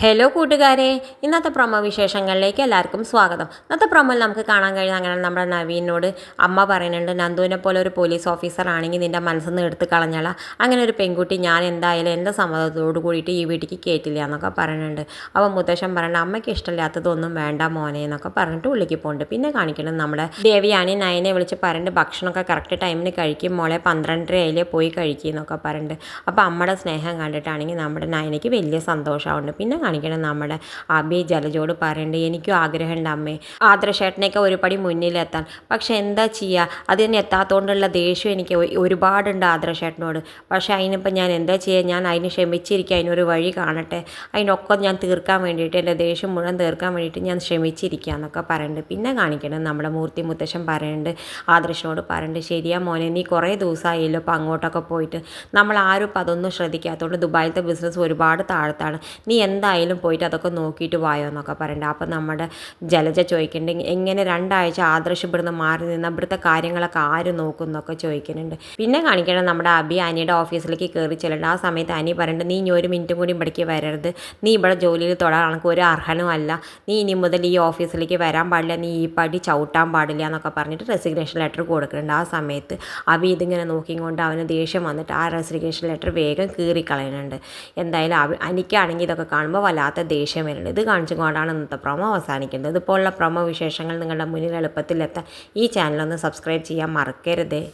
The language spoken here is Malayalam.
ഹലോ കൂട്ടുകാരെ. ഇന്നത്തെ പ്രൊമോ വിശേഷങ്ങളിലേക്ക് എല്ലാവർക്കും സ്വാഗതം. ഇന്നത്തെ പ്രൊമോയിൽ നമുക്ക് കാണാൻ കഴിയുന്ന അങ്ങനെ നമ്മുടെ നവീനോട് അമ്മ പറയുന്നുണ്ട് നന്ദുവിനെ പോലെ ഒരു പോലീസ് ഓഫീസർ ആണെങ്കിൽ നിന്റെ മനസ്സിൽ എടുത്ത് കളഞ്ഞള. അങ്ങനെ ഒരു പെൺകുട്ടി ഞാൻ എന്തായാലും എന്റെ സമ്മതത്തോട് കൂടിയിട്ട് ഈ വീട്ടിലേക്ക് കയറ്റില്ല എന്നൊക്കെ പറയുന്നുണ്ട്. അപ്പോൾ മുത്തശ്ശൻ പറയുന്നത് അമ്മയ്ക്ക് ഇഷ്ടമില്ലാത്തതൊന്നും വേണ്ട മോനെ എന്നൊക്കെ പറഞ്ഞിട്ട് ഉള്ളിലേക്ക് പോകുന്നുണ്ട് പിന്നെ കാണിക്കണം നമ്മുടെ ദേവിയാണി നയനെ വിളിച്ച് പറഞ്ഞിട്ട് ഭക്ഷണമൊക്കെ കറക്റ്റ് ടൈമിന് കഴിക്കും മോളെ പന്ത്രണ്ടരയിലെ പോയി കഴിക്കുക എന്നൊക്കെ പറയുന്നുണ്ട്. അപ്പോൾ അമ്മയുടെ സ്നേഹം കണ്ടിട്ടാണെങ്കിൽ നമ്മുടെ നയനയ്ക്ക് വലിയ സന്തോഷമുണ്ട് പിന്നെ കാണിക്കണം നമ്മുടെ. അബി ജലജോട് പറയേണ്ടത് എനിക്കും ആഗ്രഹമുണ്ട് അമ്മേ. ആദർശേട്ടനെയൊക്കെ ഒരു പടി മുന്നിലെത്താൻ. പക്ഷെ എന്താ ചെയ്യുക അതിന് എത്താത്തതുകൊണ്ടുള്ള ദേഷ്യം എനിക്ക് ഒരുപാടുണ്ട് ആദർശേട്ടനോട്. പക്ഷെ അതിനിപ്പോൾ ഞാൻ എന്താ ചെയ്യുക ഞാൻ അതിന് ക്ഷമിച്ചിരിക്കുക അതിനൊരു വഴി കാണട്ടെ. അതിനൊക്കെ ഞാൻ തീർക്കാൻ വേണ്ടിയിട്ട് എന്റെ ദേഷ്യം മുഴുവൻ തീർക്കാൻ വേണ്ടിയിട്ട് ഞാൻ ശ്രമിച്ചിരിക്കുക എന്നൊക്കെ പറയുന്നുണ്ട് പിന്നെ കാണിക്കണം നമ്മുടെ മൂർത്തി മുത്തശ്ശൻ പറയുന്നുണ്ട് ആദർശനോട് പറയുന്നുണ്ട് ശരിയാ മോനെ നീ കുറേ ദിവസമായല്ലോ അപ്പോൾ അങ്ങോട്ടൊക്കെ പോയിട്ട്. നമ്മൾ ആരും ഇപ്പം അതൊന്നും ശ്രദ്ധിക്കാത്തതുകൊണ്ട് ദുബായിലത്തെ ബിസിനസ് ഒരുപാട് താഴത്താണ്. നീ എന്തായാലും പോയിട്ട് അതൊക്കെ നോക്കിയിട്ട് വായോ എന്നൊക്കെ പറയണ്ട. അപ്പം നമ്മുടെ ജലജ ചോദിക്കുന്നുണ്ട് എങ്ങനെ രണ്ടാഴ്ച ആദർശ് ഇവിടുന്ന് മാറി നിന്ന് ഇവിടുത്തെ കാര്യങ്ങളൊക്കെ ആര് നോക്കുന്നൊക്കെ ചോദിക്കുന്നുണ്ട് പിന്നെ കാണിക്കണം നമ്മുടെ അബി അനിയുടെ ഓഫീസിലേക്ക് കയറി ചെല്ലുന്നുണ്ട് ആ സമയത്ത് അനി പറയുന്നുണ്ട് നീ ഇനി ഒരു മിനിറ്റ് കൂടി ഇവിടേക്ക് വരരുത്. നീ ഇവിടെ ജോലിയിൽ തൊടാൻ എനിക്ക് ഒരു അർഹനും അല്ല. നീ ഇനി മുതൽ ഈ ഓഫീസിലേക്ക് വരാൻ പാടില്ല. നീ ഈ പടി ചവിട്ടാൻ പാടില്ല എന്നൊക്കെ പറഞ്ഞിട്ട് റെസിഗ്നേഷൻ ലെറ്റർ കൊടുക്കുന്നുണ്ട് ആ സമയത്ത് അബി ഇതിങ്ങനെ നോക്കിക്കൊണ്ട് അവന് ദേഷ്യം വന്നിട്ട് ആ റെസിഗ്നേഷൻ ലെറ്റർ വേഗം കീറിക്കളയുന്നുണ്ട് എന്തായാലും അനിക്കാണെങ്കിൽ ഇതൊക്കെ കാണുമ്പോൾ വല്ലാത്ത ദേഷ്യം വരുന്നുണ്ട് ഇത് കാണിച്ചുകൊണ്ടാണ് ഇന്നത്തെ പ്രൊമോ അവസാനിക്കുന്നത്. ഇതുപോലുള്ള പ്രൊമോ വിശേഷങ്ങൾ നിങ്ങളുടെ മുന്നിൽ എളുപ്പത്തിലെത്താൻ ഈ ചാനലൊന്ന് സബ്സ്ക്രൈബ് ചെയ്യാൻ മറക്കരുതേ.